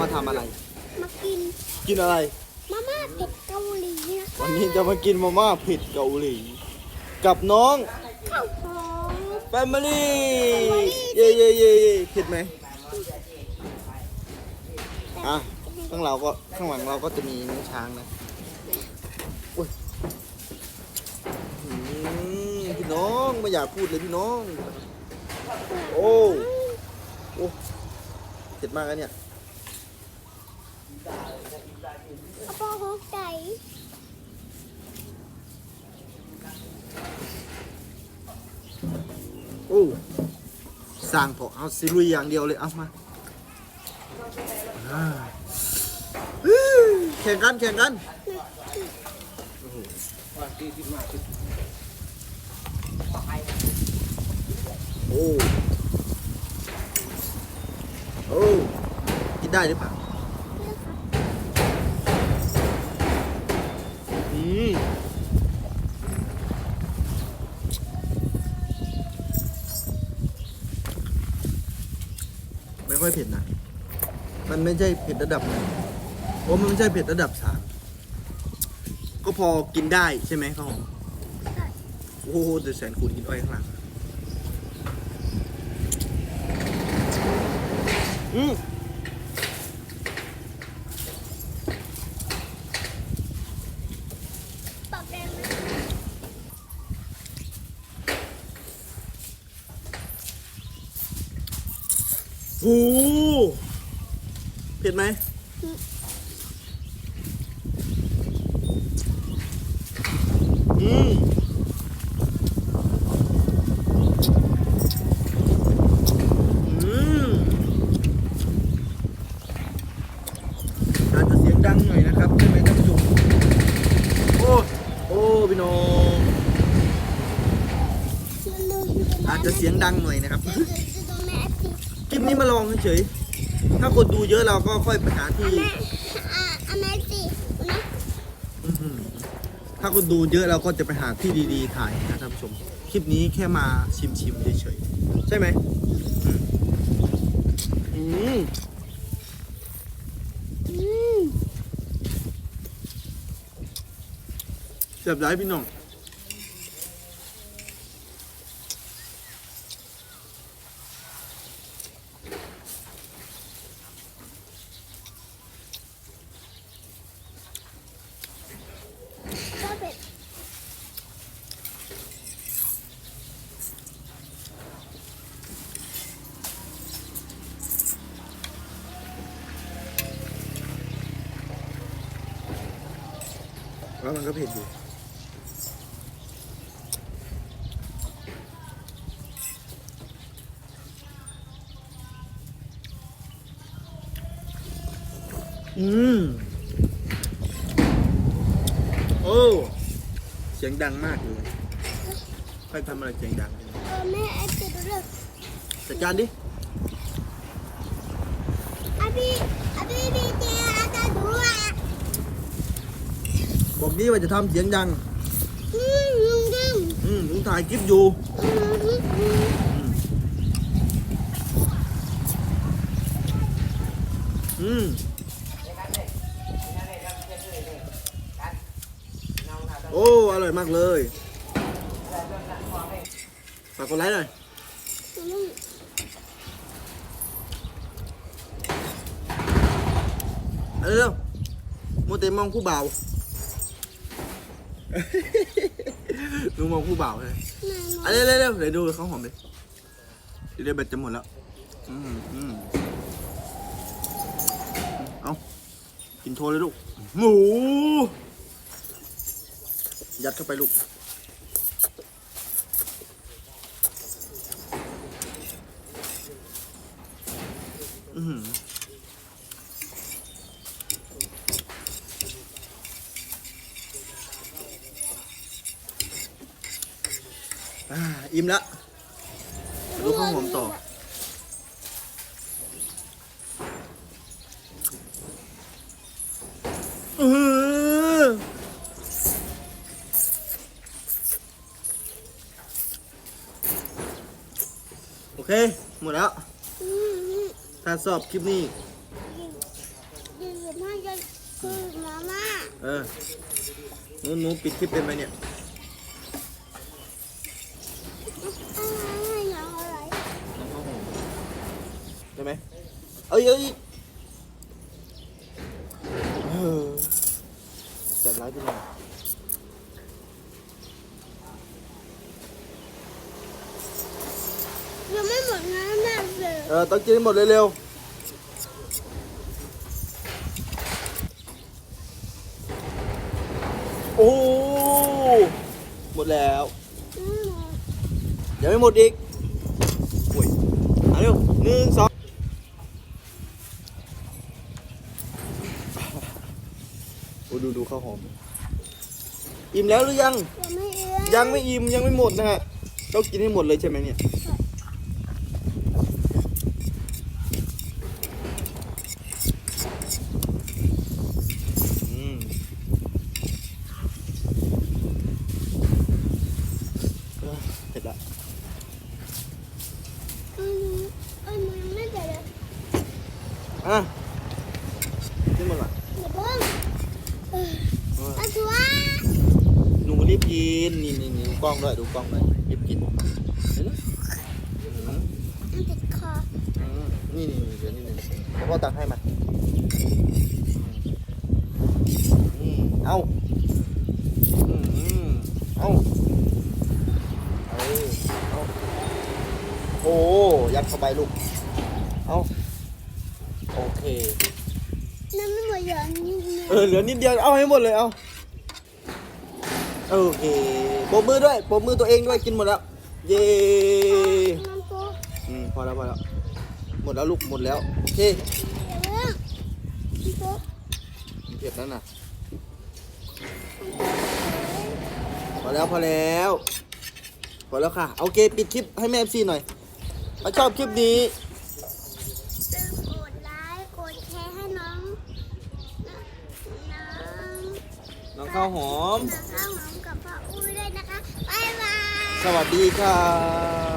มาทำอะไร มากินกินอะไร มาม่าเผ็ดเกาหลีนะคะวันนี้จะมากินมาม่าเผ็ดเกาหลี กับน้องข้าวหอม แฟมิลี่เย่เย่เย่เย่เผ็ดไหมอะข้างเราก็ข้างหลังเราก็จะมีน้องช้างนะอุ้ยอืมพี่น้องไม่อยากพูดเลยพี่น้อง โอ้โอ้เผ็ดมากนะเนี่ย กระเพาะหัว ไก่โอ้สั่งเถอเอาซิลุยอย่างเดียวเลยเอามาอ่าอื้อแข่งกันแข่งกันโอ้โอ้กินได้หรือเปล่า ไม่ค่อยเผ็ดนะมันไม่ใช่เผ็ดระดับหนึ่งโอ้มันไม่ใช่เผ็ดระดับสามก็พอกินได้ใช่ไหมข้าวหอมโอ้โหแต่แสนคูณกินอ้อยข้างหลังอืมปากแดง หมโอ้เผ็ดไหมอืมอืมอาจจะเสียงดังหน่อยนะครับใช่ไหมท่านผู้ชมโอ้โอ้พี่น้องอาจจะเสียงดังหน่อยนะครับ นี้มาลองเฉยๆถ้าคนดูเยอะเราก็ค่อยไปหาที่แม่อ่าอ่าแม่สินะอื้อหือถ้าคนดูเยอะเราก็จะไปหาที่ดีๆถ่ายนะท่านผู้ชม คลิปนี้แค่มาชิมๆเฉยๆใช่ไหมอืมอืมอืม เสียบได้พี่น้อง แล้วมันก็เผ็ดอยู่อืมโอ้เสียงดังมากเลยใครทำอะไรเสียงดังเออแม่ไอ้ติดเรื่องจัดการดิ อาพี่อาพี่พี่เจ้าจะดูอะ บอกดิว่าจะทำเสียงดัง อืมลุงดึงอืมลุงถ่ายคลิปอยู่อืมอืมอืมอืมโอ้ อร่อยมากเลยฝากกดไลค์หน่อยอืมเอาเร็วๆโมเตมองผู้บ่าว ลุงมองผู้บ่าวเลยแม่เอาเร็วๆเร็วๆเดี๋ยวดูเขาหอมเลยเดี๋ยวแบตจะหมดแล้ว อืมอืมเอากินโชว์เลยลูก หมู ยัดเข้าไปลูกอือ อิ่มละดูข้าวหอมต่อโอเค หมดแล้ว ถ้าสอบคลิปนี้เออหนูหนูปิดคลิปเป็นไหมเนี่ย เอ้ยเอ้ยเออแต่ร้ายไปหน่อยยังไม่หมดนะแดูข้าวหอม อิ่มแล้วหรือยัง ยังไม่เอื้อยังไม่อิ่มยังไม่หมดนะฮะต้องกินให้หมดเลยใช่ไหมเนี่ยอืมเออเสร็จละ อืมอันนี้ไม่เสร็จเลย อะกินหมดละ เดี๋ยวเพิ่งเออ เออ เอาตัว หนูรีบกิน นี่นี่นี่ดู กล้องด้วยดูกล้องด้วยรีบกินเห็นไหมอืมมันติดคออืมนี่นี่นี่เดี๋ยวนี่นี่แล้วก็ตักให้มาอืมเอาอืมอืมเอาเออเอาโอ้ยัดเข้าไปลูกเอาโอเค น้ำไม่หมดอย่างนี้เออเหลือนิดเดียวเอาให้หมดเลยเอา โอเคปรบมือด้วยปรบมือตัวเองด้วยกินหมดแล้ว เย้น้ำปุ๊บอืมพอแล้วพอแล้วหมดแล้วลูกหมดแล้วโอเคเดี๋ยวเพิ่งน้ำปุ๊บเผ็ดนั่นน่ะพอแล้วพอแล้วพอแล้วค่ะโอเคปิดคลิปให้แม่ซีหน่อยถ้าชอบคลิปนี้ ลืมกดไลค์กดแชร์ให้น้องน้อง น้ องข้าวหอมน้องข้าวหอมกับพ่ออุ้ยด้วยนะคะ บ๊ายบาย สวัสดีครับ